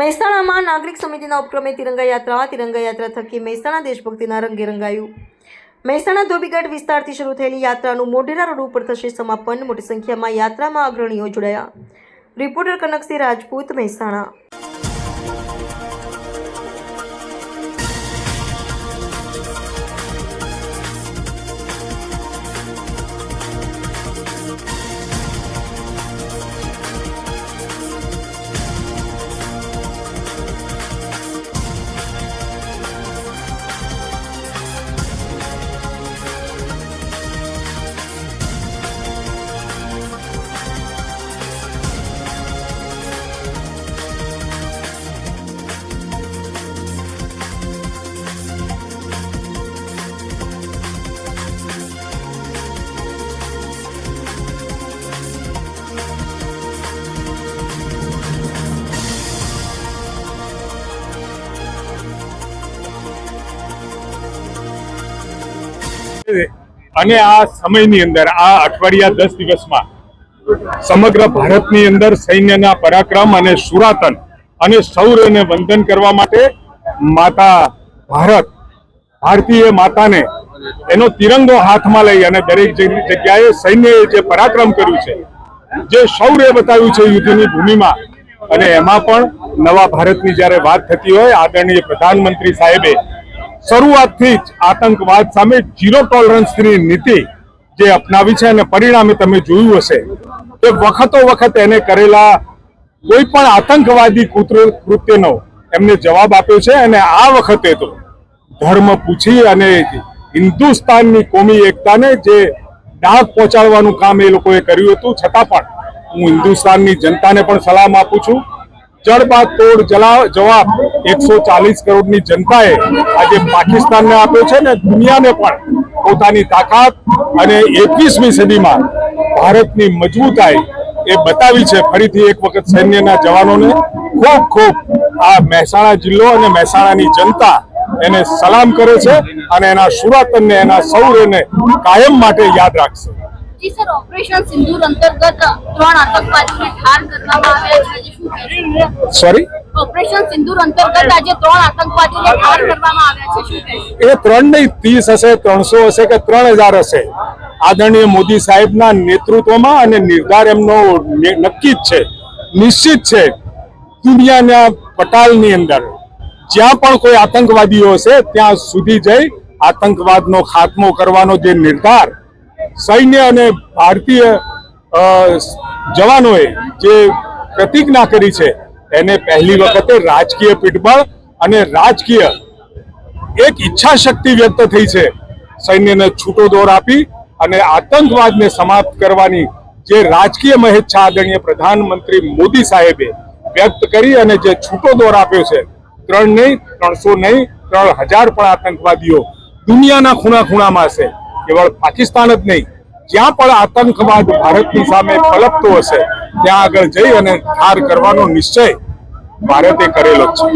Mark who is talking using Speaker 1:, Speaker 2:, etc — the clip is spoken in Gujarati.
Speaker 1: મહેસાણામાં નાગરિક સમિતિના ઉપક્રમે તિરંગા યાત્રા તિરંગા યાત્રા થકી મહેસાણા દેશભક્તિના રંગે રંગાયું. મહેસાણા ધોબીગઢ વિસ્તારથી શરૂ થયેલી યાત્રાનું મોઢેરા રોડ ઉપર થશે સમાપન. મોટી સંખ્યામાં યાત્રામાં અગ્રણીઓ જોડાયા. રિપોર્ટર કનકસિંહ રાજપૂત, મહેસાણા.
Speaker 2: અને આ સમયની અંદર, આ અઠવાડિયા દસ દિવસમાં, સમગ્ર ભારતની અંદર સૈન્યના પરાક્રમ અને સુરાતન અને શૌર્યને વંદન કરવા માટે માતા ભારત, ભારતીય માતાને એનો તિરંગો હાથમાં લઈ અને દરેક જગ્યાએ સૈન્યએ જે પરાક્રમ કર્યું છે, જે શૌર્ય બતાવ્યું છે યુદ્ધની ભૂમિમાં, અને એમાં પણ નવા ભારતની જ્યારે વાત થતી હોય, આદરણીય પ્રધાનમંત્રી સાહેબે શરૂઆતથી જ આતંકવાદ સામે ઝીરો ટોલરન્સની નીતિ જે અપનાવી છે અને પરિણામે તમે જોયું હશે કે વખતો વખત એને કરેલા કોઈ પણ આતંકવાદી કૃત્ય- કૃત્યનો એમને જવાબ આપ્યો છે અને આ વખતે તો ધર્મ પૂછી અને હિન્દુસ્તાનની કોમી એકતાને જે ડાક પહોંચાડવાનું કામ એ લોકોએ કર્યું હતું. છતાં પણ હું હિન્દુસ્તાનની જનતાને પણ સલામ આપું છું. જડબાદ તોડ જવાબ એકસો ચાલીસ કરોડની જનતાએ આજે પાકિસ્તાનને આપ્યો છે ને દુનિયાને પણ પોતાની તાકાત અને એકવીસમી સદીમાં ભારતની મજબૂતાઈ એ બતાવી છે. ફરીથી એક વખત સૈન્યના જવાનોને ખૂબ ખૂબ આ મહેસાણા જિલ્લો અને મહેસાણાની જનતા એને સલામ કરે છે અને એના સુરાતનને, એના સૌરને કાયમ માટે યાદ રાખશે.
Speaker 3: જી સર ઓપરેશન સિંદૂર અંતર્ગત ત્રણ આતંકવાદીઓને ઠાર કરવામાં આવ્યા છે. શું કહેશો
Speaker 2: સોરી
Speaker 3: ઓપરેશન સિંદૂર અંતર્ગત આજે ત્રણ આતંકવાદીઓને ઠાર કરવામાં આવ્યા છે. શું કહેશો
Speaker 2: એ ત્રણ નહીં ત્રીસ હશે ત્રણસો હશે કે ત્રણ હજાર હશે. આદરણીય મોદી સાહેબના નેતૃત્વમાં અને નિર્ધાર એમનો નક્કી જ છે. નિશ્ચિત છે દુનિયાના પટાલની અંદર. જ્યાં પણ કોઈ આતંકવાદીઓ હશે ત્યાં સુધી જઈ આતંકવાદનો ખાત્મો કરવાનો જે નિર્ધાર સૈન્ય અને ભારતીય જવાનોએ જે પ્રતિજ્ઞા કરી છે, એને પહેલી વખતે રાજકીય પીઠબળ અને રાજકીય એક ઈચ્છા શક્તિ વ્યક્ત થઈ છે. સૈન્યને છૂટો દોર આપી અને આતંકવાદને સમાપ્ત કરવાની જે રાજકીય મહેચ્છા આદરણીય પ્રધાનમંત્રી મોદી સાહેબે વ્યક્ત કરી અને જે છૂટો દોર આપ્યો છે, ત્રણ નહીં, ત્રણસો નહીં, ત્રણ હજાર પણ આતંકવાદીઓ દુનિયાના ખૂણા ખૂણામાં છે કેવળ પાકિસ્તાન જ નહીં જ્યાં પણ આતંકવાદ ભારતની સામે પલપતો હશે ત્યાં આગળ જઈ અને ઠાર કરવાનો નિશ્ચય ભારતે કરેલો છે